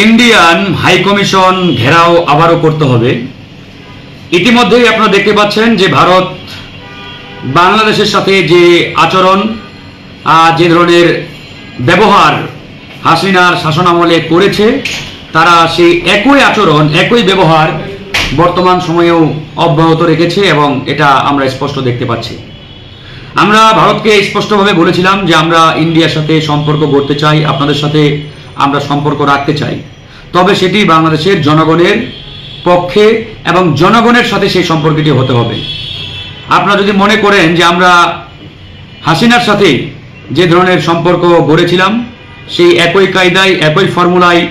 Indian high commission ঘেরাও আবারও করতে হবে। ইতিমধ্যেই আপনারা দেখতে পাচ্ছেন যে ভারত বাংলাদেশের সাথে যে আচরণ যে ধরনের ব্যবহার হাসিনার শাসনামলে করেছে, তারা সেই একই আচরণ, একই ব্যবহার বর্তমান সময়েও অব্যাহত রেখেছে এবং এটা আমরা স্পষ্ট দেখতে পাচ্ছি। আমরা ভারতকে স্পষ্টভাবে বলেছিলাম যে আমরা ইন্ডিয়ার সাথে সম্পর্ক গড়তে চাই, আপনাদের সাথে আমরা সম্পর্ক রাখতে চাই। তবে সেটি বাংলাদেশের জনগণের পক্ষে এবং জনগণের সাথে সেই সম্পর্কটি হতে হবে। আপনারা যদি মনে করেন যে আমরা হাসিনার সাথে যে ধরনের সম্পর্ক গড়েছিলাম, সেই একই কায়দায়, একই ফর্মুলায়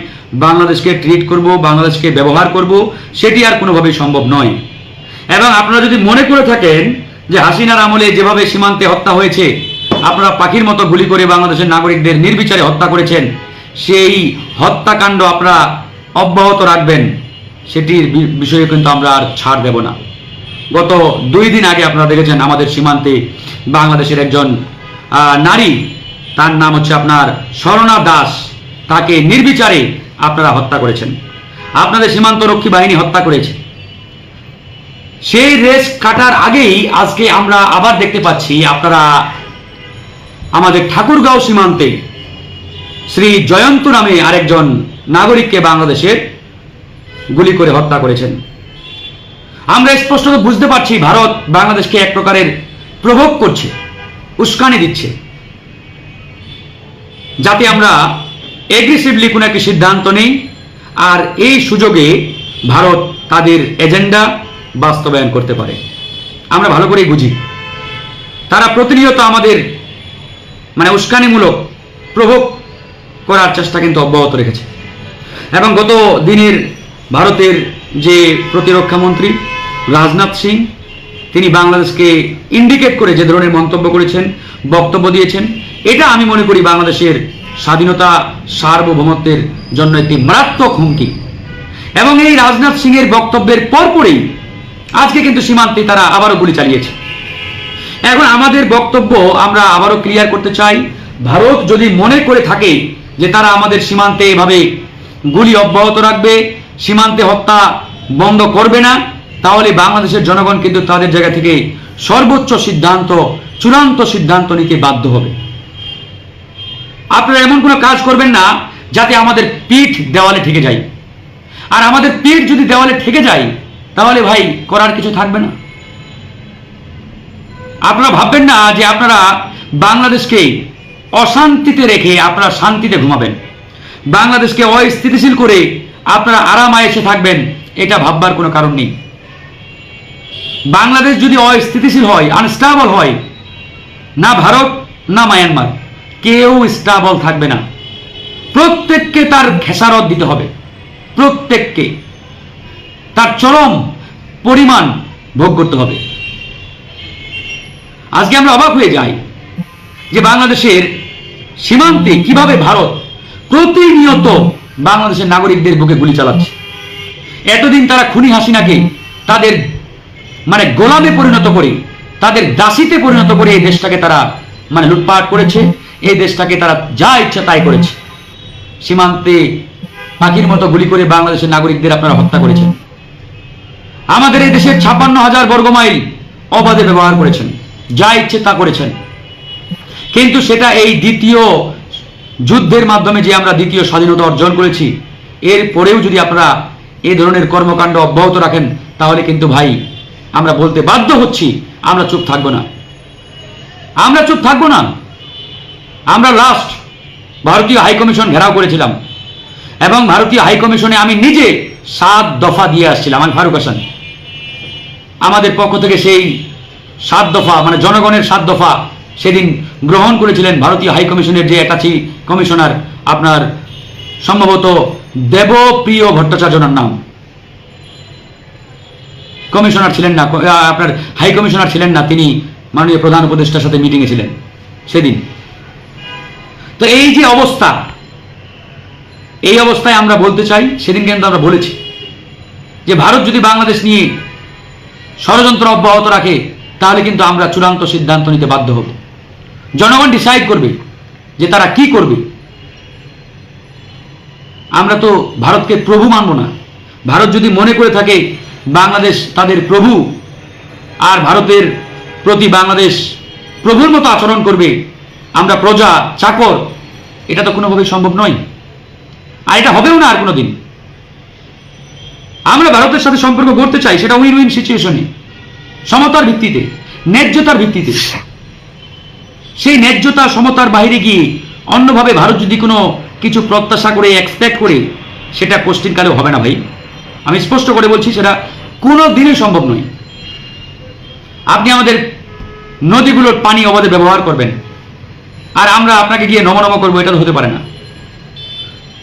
বাংলাদেশকে ট্রিট করব, বাংলাদেশকে ব্যবহার করব, সেটি আর কোনোভাবেই সম্ভব নয়। এবং আপনারা যদি মনে করে থাকেন যে হাসিনার আমলে যেভাবে সীমান্তে হত্যা হয়েছে, আপনারা পাখির মতো গুলি করে বাংলাদেশের নাগরিকদের নির্বিচারে হত্যা করেছেন সেই হত্যাকাণ্ড আপনারা অব্যাহত রাখবেন, সেটির বিষয়ে কিন্তু আমরা আর ছাড় দেব না। গত দুই দিন আগে আপনারা দেখেছেন আমাদের সীমান্তে বাংলাদেশের একজন নারী, তার নাম হচ্ছে আপনার স্বর্ণা দাস, তাকে নির্বিচারে আপনারা হত্যা করেছেন। আপনাদের সীমান্ত রক্ষী বাহিনী হত্যা করেছে। সেই রেস কাটার আগেই আজকে আমরা আবার দেখতে পাচ্ছি, আপনারা আমাদের ঠাকুরগাঁও সীমান্তে শ্রী জয়ন্ত নামে আরেকজন নাগরিককে বাংলাদেশের গুলি করে হত্যা করেছেন। আমরা স্পষ্ট বুঝতে পারছি, ভারত বাংলাদেশকে এক প্রকারের প্রভোগ করছে, উস্কানি দিচ্ছে। যাতে আমরা এগ্রেসিভলি কোনো একটি সিদ্ধান্ত নেই, আর এই সুযোগে ভারত তাদের এজেন্ডা বাস্তবায়ন করতে পারে। আমরা ভালো করেই বুঝি। তারা প্রতিনিয়ত আমাদের মানে উস্কানিমূলক প্রভোগ করার চেষ্টা কিন্তু অব্যাহত রেখেছে। এবং গত দিনের ভারতের যে প্রতিরক্ষা মন্ত্রী রাজনাথ সিং, তিনি বাংলাদেশকে ইন্ডিকেট করে যে ধরনের মন্তব্য করেছেন, বক্তব্য দিয়েছেন, এটা আমি মনে করি বাংলাদেশের স্বাধীনতা সার্বভৌমত্বের জন্য একটি মারাত্মক হুমকি। এবং এই রাজনাথ সিং এর বক্তব্যের পরপরই আজকে কিন্তু সীমান্তে তারা আবারও গুলি চালিয়েছে। এখন আমাদের বক্তব্য আমরা আবারও ক্লিয়ার করতে চাই, ভারত যদি মনে করে থাকে যে তারা আমাদের সীমান্তে এভাবে গুলি অব্যাহত রাখবে, সীমান্তে হত্যা বন্ধ করবে না, তাহলে বাংলাদেশের জনগণ কিন্তু তাদের জায়গা থেকে সর্বোচ্চ সিদ্ধান্ত, চূড়ান্ত সিদ্ধান্ত নিতে বাধ্য হবে। আপনারা এমন কোনো কাজ করবেন না যাতে আমাদের পিঠ দেওয়ালে ঠেকে যায়। আর আমাদের পিঠ যদি দেওয়ালে ঠেকে যায়, তাহলে ভাই করার কিছু থাকবে না। আপনারা ভাববেন না যে আপনারা বাংলাদেশকে অশান্তিতে রেখে আপনারা শান্তিতে ঘুমাবেন। বাংলাদেশকে অস্থিতিশীল করে আপনারা আরাম আয়েসে থাকবেন, এটা ভাববার কোনো কারণ নেই। বাংলাদেশ যদি অস্থিতিশীল হয় আনস্টেবল হয়, না ভারত, না মায়ানমার, কেউ স্টেবল থাকবে না। প্রত্যেককে তার খেসারত দিতে হবে, প্রত্যেককে। তার চরম পরিমাণ ভোগ করতে হবে। আজকে আমরা অবাক হয়ে যাই যে বাংলাদেশের সীমান্তে কীভাবে ভারত প্রতিনিয়ত বাংলাদেশের নাগরিকদের বুকে গুলি চালাচ্ছে? এতদিন তারা খুনি হাসিনাকে তাদের মানে গোলামে পরিণত করে, তাদের দাসীতে পরিণত করে এই দেশটাকে তারা মানে লুটপাট করেছে, এই দেশটাকে তারা যা ইচ্ছা তাই করেছে। সীমান্তে পাখির মতো গুলি করে বাংলাদেশের নাগরিকদের আপনারা হত্যা করেছেন। আমাদের এই দেশের ছাপ্পান্ন হাজার বর্গমাইল অবাধে ব্যবহার করেছেন, যা ইচ্ছে তা করেছেন। কিন্তু সেটা এই দ্বিতীয় যুদ্ধের মাধ্যমে যে আমরা দ্বিতীয় স্বাধীনতা অর্জন করেছি, এর পরেও যদি আপনারা এই ধরনের কর্মকাণ্ড অব্যাহত রাখেন, তাহলে কিন্তু ভাই আমরা বলতে বাধ্য হচ্ছি, আমরা চুপ থাকব না। আমরা চুপ থাকব না। আমরা লাস্ট ভারতীয় হাইকমিশন ঘেরাও করেছিলাম এবং ভারতীয় হাইকমিশনে আমি নিজে সাত দফা দিয়ে আসছিলাম, আমি ফারুক হাসান। আমাদের পক্ষ থেকে সেই সাত দফা মানে জনগণের সাত দফা সেদিন গ্রহণ করেছিলেন ভারতীয় হাইকমিশনের যে একাছি কমিশনার, আপনার সম্ভবত দেবপ্রিয় ভট্টাচার্যনার নাম। কমিশনার ছিলেন না আপনার হাই কমিশনার ছিলেন না, তিনি মাননীয় প্রধান উপদেষ্টার সাথে মিটিংয়ে ছিলেন সেদিন। তো এই যে অবস্থা, এই অবস্থায় আমরা বলতে চাই, সেদিন কিন্তু আমরা বলেছি যে ভারত যদি বাংলাদেশ নিয়ে ষড়যন্ত্র অব্যাহত রাখে, তাহলে কিন্তু আমরা চূড়ান্ত সিদ্ধান্ত নিতে বাধ্য হব। জনগণ ডিসাইড করবে যে তারা কি করবে। আমরা তো ভারতকে প্রভু মানব না। ভারত যদি মনে করে থাকে বাংলাদেশ তাদের প্রভু, আর ভারতের প্রতি বাংলাদেশ প্রভুর মতো আচরণ করবে, আমরা প্রজা, চাকর, এটা তো কোনোভাবেই সম্ভব নয়। আর এটা হবেও না আর কোনোদিন। আমরা ভারতের সাথে সম্পর্ক করতে চাই, সেটা উইন উইন সিচুয়েশনে সমতার ভিত্তিতে, ন্যায্যতার ভিত্তিতে। সেই ন্যায্যতা সমতার বাইরে গিয়ে অন্যভাবে ভারত যদি কোনো কিছু প্রত্যাশা করে এক্সপেক্ট করে, সেটা কোশ্চিনকালেও হবে না ভাই। আমি স্পষ্ট করে বলছি, সেটা কোনো দিনই সম্ভব নয়। আপনি আমাদের নদীগুলোর পানি অবাধে ব্যবহার করবেন। আর আমরা আপনাকে গিয়ে নমনম করব, এটা হতে পারে না।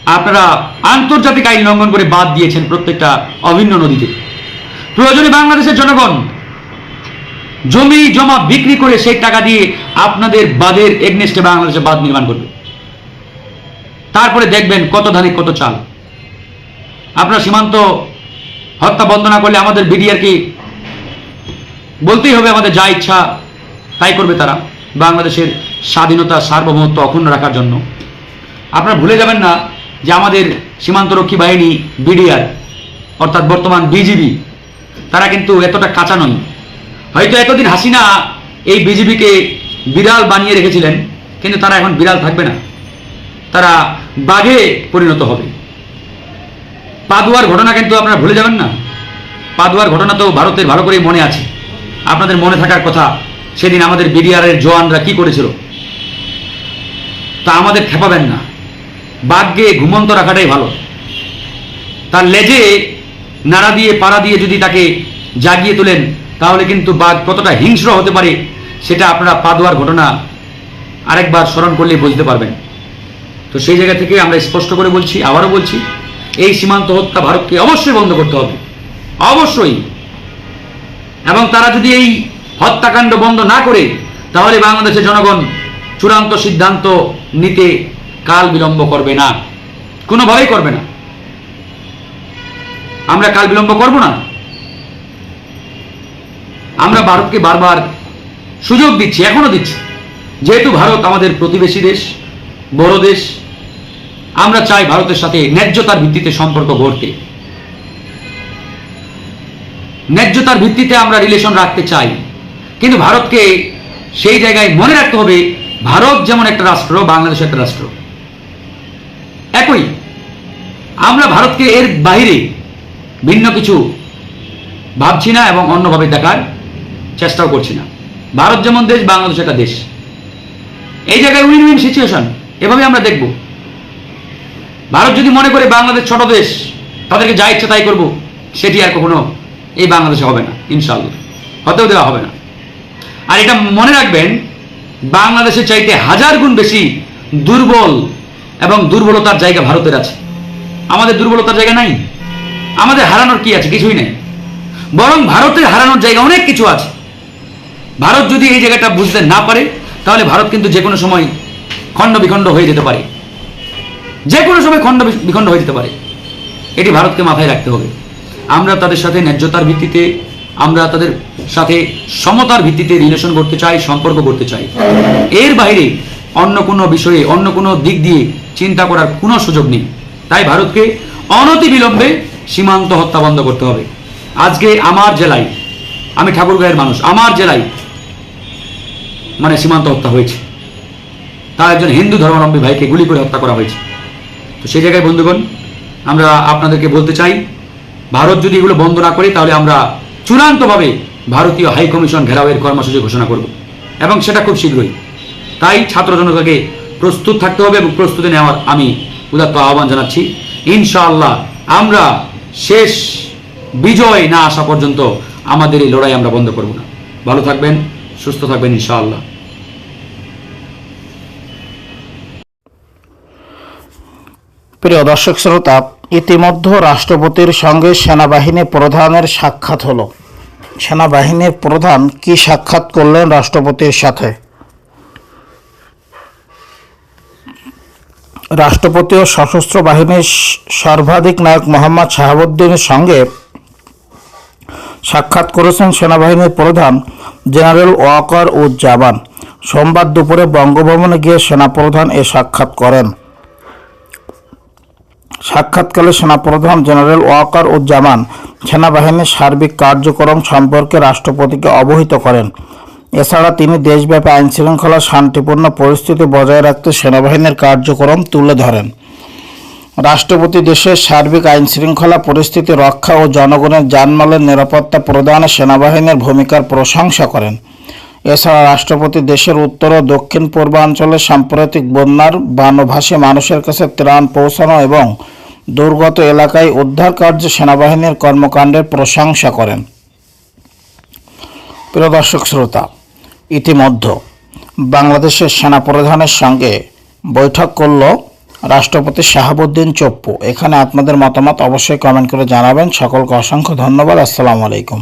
আপনারা আন্তর্জাতিক আইন লঙ্ঘন করে বাদ দিয়েছেন প্রত্যেকটা অভিন্ন নদীতে। প্রয়োজনে বাংলাদেশের জনগণ জমি, জমা বিক্রি করে সেই টাকা দিয়ে আপনাদের বাঁধের এগনেস্টে বাংলাদেশে বাঁধ নির্মাণ করবে। তারপরে দেখবেন কত ধানে কত চাল। আপনার সীমান্ত হত্যা বন্ধ না করলে আমাদের বিডিআরকে বলতেই হবে আমাদের যা ইচ্ছা তাই করবে তারা বাংলাদেশের স্বাধীনতা, সার্বভৌমত্ব অক্ষুণ্ণ রাখার জন্য। আপনারা ভুলে যাবেন না যে আমাদের সীমান্তরক্ষী বাহিনী, বিডিআর, অর্থাৎ বর্তমান বিজিবি, তারা কিন্তু এতটা কাঁচা নয়। হয়তো এতদিন হাসিনা এই বিজিবিকে বিড়াল বানিয়ে রেখেছিলেন, কিন্তু তারা এখন বিড়াল থাকবে না। তারা বাঘে পরিণত হবে। পাদুয়ার ঘটনা কিন্তু আপনারা ভুলে যাবেন না। পাদুয়ার ঘটনা তো ভারতের ভালো করেই মনে আছে। আপনাদের মনে থাকার কথা, সেদিন আমাদের বিডিআরের জওয়ানরা কি করেছিল? তা আমাদের খেপাবেন না। বাঘকে ঘুমন্ত রাখাটাই ভালো। তার লেজে নাড়া দিয়ে, পাড়া দিয়ে যদি তাকে জাগিয়ে তোলেন তাহলে কিন্তু বাঘ কতটা হিংস্র হতে পারে সেটা আপনারা পাদুয়ার ঘটনা আরেকবার স্মরণ করলেই বুঝতে পারবেন। তো সেই জায়গা থেকে আমরা স্পষ্ট করে বলছি, আবারও বলছি, এই সীমান্ত হত্যা ভারতকে অবশ্যই বন্ধ করতে হবে। অবশ্যই। এবং তারা যদি এই হত্যাকাণ্ড বন্ধ না করে, তাহলে বাংলাদেশের জনগণ চূড়ান্ত সিদ্ধান্ত নিতে কাল বিলম্ব করবে না। কোনোভাবেই করবে না। আমরা কাল বিলম্ব করব না। আমরা ভারতকে বারবার সুযোগ দিচ্ছি, এখনও দিচ্ছি। যেহেতু ভারত আমাদের প্রতিবেশী দেশ, বড় দেশ, আমরা চাই ভারতের সাথে ন্যায্যতার ভিত্তিতে সম্পর্ক গড়তে। ন্যায্যতার ভিত্তিতে আমরা রিলেশন রাখতে চাই। কিন্তু ভারতকে সেই জায়গায় মনে রাখতে হবে, ভারত যেমন একটা রাষ্ট্র, বাংলাদেশ একটা রাষ্ট্র। একই, আমরা ভারতকে এর বাইরে ভিন্ন কিছু ভাবছি না এবং অন্যভাবে দেখার চেষ্টাও করছি না। ভারত যেমন দেশ, বাংলাদেশ একটা দেশ। এই জায়গায় উইন উইন সিচুয়েশন এভাবে আমরা দেখব। ভারত যদি মনে করে বাংলাদেশ ছোট দেশ, তাদেরকে যা ইচ্ছা তাই করব, সেটি আর কখনো এই বাংলাদেশে হবে না ইনশাল্লাহ হতেও দেওয়া হবে না। আর এটা মনে রাখবেন, বাংলাদেশের চাইতে হাজার গুণ বেশি দুর্বল এবং দুর্বলতার জায়গা ভারতের আছে। আমাদের দুর্বলতার জায়গা নাই। আমাদের হারানোর কি আছে? কিছুই নেই। বরং ভারতের হারানোর জায়গা অনেক কিছু আছে। ভারত যদি এই জায়গাটা বুঝতে না পারে, তাহলে ভারত কিন্তু যে কোনো সময় খণ্ড বিখণ্ড হয়ে যেতে পারে। যে কোনো সময় খণ্ড বিখণ্ড হয়ে যেতে পারে। এটি ভারতকে মাথায় রাখতে হবে। আমরা তাদের সাথে ন্যায্যতার ভিত্তিতে, আমরা তাদের সাথে সমতার ভিত্তিতে রিলেশন করতে চাই, সম্পর্ক করতে চাই। এর বাইরে অন্য কোনো বিষয়ে, অন্য কোনো দিক দিয়ে চিন্তা করার কোনো সুযোগ নেই। তাই ভারতকে অনতি বিলম্বে সীমান্ত হত্যা বন্ধ করতে হবে। আজকে আমার জেলায়, আমি ঠাকুরগাঁয়ের মানুষ, আমার জেলায় মানে সীমান্ত হত্যা হয়েছে। তার একজন হিন্দু ধর্মাবলম্বী ভাইকে গুলি করে হত্যা করা হয়েছে। তো সেই জায়গায়, বন্ধুগণ, আমরা আপনাদেরকে বলতে চাই, ভারত যদি এগুলো বন্ধ না করে, তাহলে আমরা চূড়ান্তভাবে ভারতীয় হাই কমিশন ঘেরাওয়ের কর্মসূচি ঘোষণা করব। এবং সেটা খুব শীঘ্রই। তাই ছাত্র জনতাকে প্রস্তুত থাকতে হবে এবং প্রস্তুতি নেওয়ার আমি উদাত্ত আহ্বান জানাচ্ছি। ইনশাআল্লাহ আমরা শেষ বিজয় না আসা পর্যন্ত আমাদের এই লড়াই আমরা বন্ধ করব না। ভালো থাকবেন। সুস্থ থাকবেন, ইনশাআল্লাহ। প্রিয় দর্শক শ্রোতা, ইতিমধ্যে রাষ্ট্রপতির সঙ্গে সেনাবাহিনী প্রধানের সাক্ষাৎ হলো। সেনাবাহিনীর প্রধান কি সাক্ষাৎ করলেন রাষ্ট্রপতির সাথে? রাষ্ট্রপতি ও সশস্ত্র বাহিনীর সর্বাধিক নায়ক মোহাম্মদ শাহাবুদ্দিনের সঙ্গে সাক্ষাৎ করেছেন সেনাবাহিনীর প্রধান জেনারেল ওয়াকার উজ্জামান সোমবার দুপুরে বঙ্গভবনে গিয়ে সেনাপ্রধান এ সাক্ষাৎ করেন। সাক্ষাৎকালে সেনাপ্রধান জেনারেল ওয়াকার উজ্জামান সেনাবাহিনীর সার্বিক কার্যক্রম সম্পর্কে রাষ্ট্রপতিকে অবহিত করেন। এছাড়া তিনি দেশব্যাপী আইনশৃঙ্খলা শান্তিপূর্ণ পরিস্থিতি বজায় রাখতে সেনাবাহিনীর কার্যক্রম তুলে ধরেন। রাষ্ট্রপতি দেশের সার্বিক আইনশৃঙ্খলা পরিস্থিতি রক্ষা ও জনগণের জানমালের নিরাপত্তা প্রদানে সেনাবাহিনীর ভূমিকার প্রশংসা করেন। এছাড়া রাষ্ট্রপতি দেশের উত্তর ও দক্ষিণ পূর্বাঞ্চলে সাম্প্রতিক বন্যার বানভাসী মানুষের কাছে ত্রাণ পৌঁছানো এবং দুর্গত এলাকায় উদ্ধার কার্যে সেনাবাহিনীর কর্মকাণ্ডের প্রশংসা করেন। প্রিয় দর্শক শ্রোতা, ইতিমধ্যে বাংলাদেশের সেনাপ্রধানের সঙ্গে বৈঠক করল রাষ্ট্রপতি শাহাবুদ্দিন চপ্পু। এখানে আপনাদের মতামত অবশ্যই কমেন্ট করে জানাবেন। সকলকে অসংখ্য ধন্যবাদ। আসসালামু আলাইকুম।